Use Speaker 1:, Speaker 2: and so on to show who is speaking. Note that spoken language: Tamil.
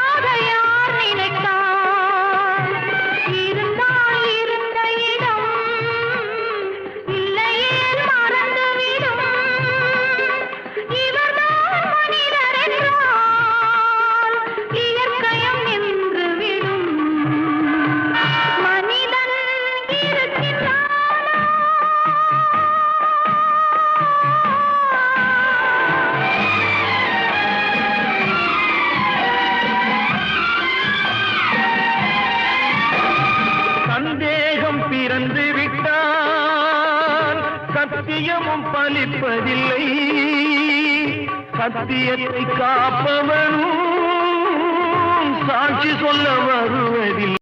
Speaker 1: गया। இறந்து விட்டால் சத்தியமும் பலிப்பதில்லை. சத்தியத்தை காப்பவனும் சாட்சி சொல்ல வருவதில்லை.